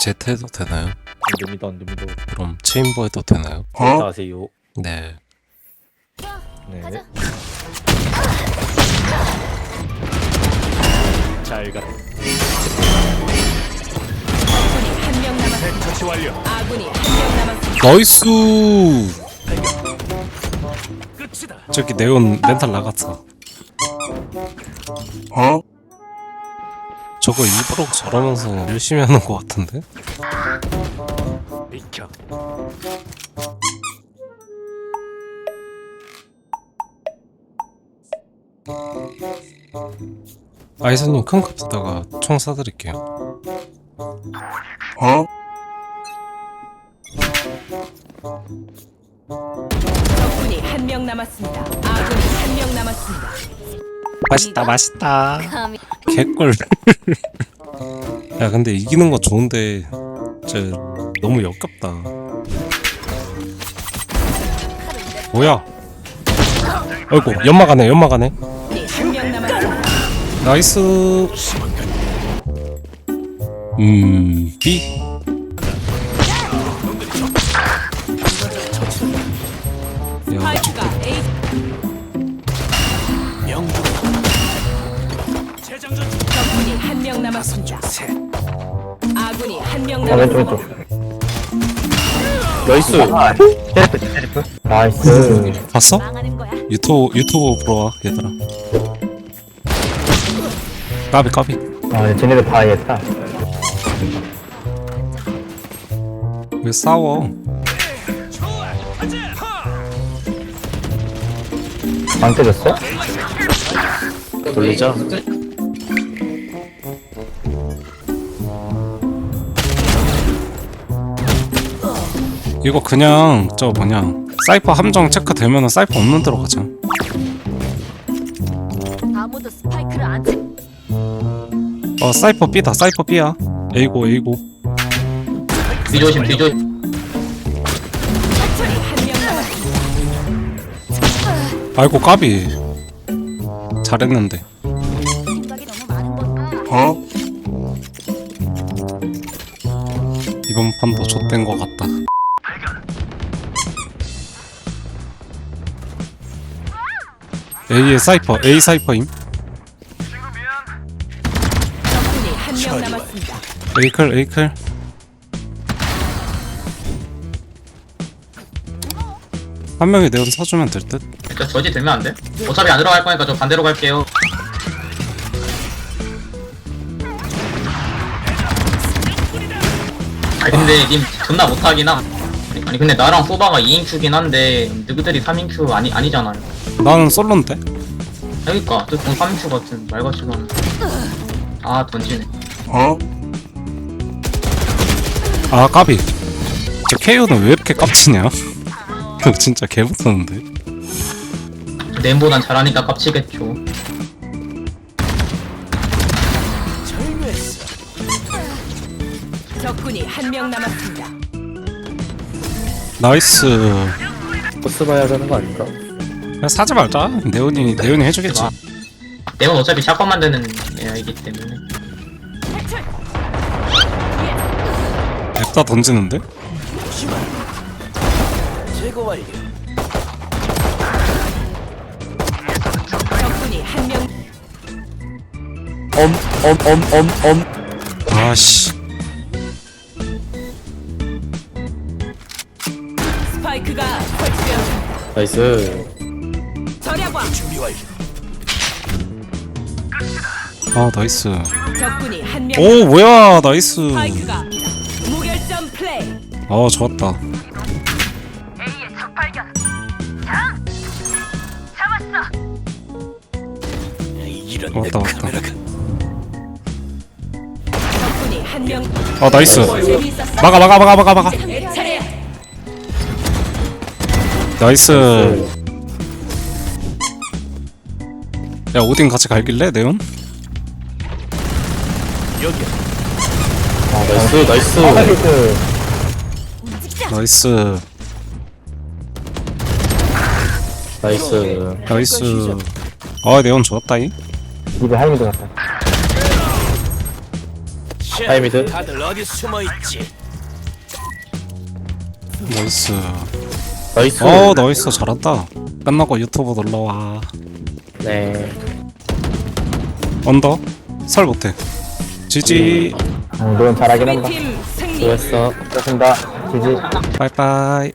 제트 해도 되나요? 안 됩니다 안 됩니다 그럼 체인버 해도 되나요? 어? 하세요 네. 네. 잘 가. 적군이 한 명 남았습니다. 처치 완료. 아군이 한 명 남았습니다. 나이스! 끝이다. 저기 네온 멘탈 나갔어. 어? 저거 일부러 저러면서 열심히 하는 것 같은데? 비켜. 아이선님 큰 컵에다가 총 쏴드릴게요. 어? 적군이 한 명 남았습니다. 아군이 한 명 남았습니다. 맛있다 맛있다. 개꿀. 야 근데 이기는 거 좋은데 진짜 너무 역겹다. 뭐야? 한명 남았습니다. 나이스. 음 B. 야 남았습니다. 셋. 아군이 한 명 아 왼쪽 남았습니다. 왼쪽 나이스. 아 나이스 봤어? 망하는 거야. 유튜브 유튜브 보러 와 얘들아. 까비 까비. 아 쟤네들 봐야겠다 왜 싸워? 안 깨졌어? 돌리자. 이거 그냥 저 뭐냐 사이퍼 함정 체크 되면 은 사이퍼 없는 데로 가자. 아무도 스파이크를 안 치. 어 사이퍼 B다 사이퍼 B야. A고 A고. 뒤조심 뒤조심. 아이고 까비. 잘했는데. 생각이 너무 많은 건가? 어? 이번 판도 좆된 것 같다. A의 사이퍼 A 사이퍼임. 적군이 한 명 남았습니다. A클 A클. 한 명이 내온 사주면 될 듯. 저 저지 들면 안 돼? 어차피 안 들어갈 거니까 저 반대로 갈게요 아니 근데 님 존나 못하긴 함 아니, 아니 근데 나랑 소바가 2인큐긴 한데 너희들이 3인큐 아니, 아니잖아요 나는 솔로인데. 그러니까 또공 3인큐 같은 말 같지도 않아 아 던지네 어? 아 까비. 저 KO는 왜 이렇게 깝치냐? 진짜 개 못하는데. 램보단 잘하니까 깝치겠죠 적군이 한 명 남았습니다. 나이스. 버스 봐야 하는 거 아닌가? 그냥 사지 말자. 네온이 네온이 해주겠지. 아. 내건 어차피 샷건 만드는 애이기 때문에 냅다 던지는데? 완료. 적군이 한명 엄 엄 엄 엄 엄 아씨. 스파이크가 설치되었습니다. 나이스. 절약왕 준비 완료. 아 나이스. 적군이 한 명. 오 뭐야 나이스. 스파이크가 무결점 플레이. 어 좋았다. 이런 왔다, 왔다. 카메라가 적군이 한 명. 아 나이스. 재미있었어. 막아 막아 막아 막아 막아. 내. 나이스. 야 오딘 같이 갈길래 네온? 여기야. 아 나이스 나이스. 나이스 나이스. 나이스. 나이스. 아 네온 좋았다잉. 입에 하이미드 같다 하이미드. 다들 어디 숨어 있지? 나이스 나이스. 어 나이스 잘한다 끝나고 유튜브 놀러와 네. 언더 설 못해 지지 응, 넌 잘하긴 한다. 승리. 수고했어. 좋습니다. 지지. 빠이빠이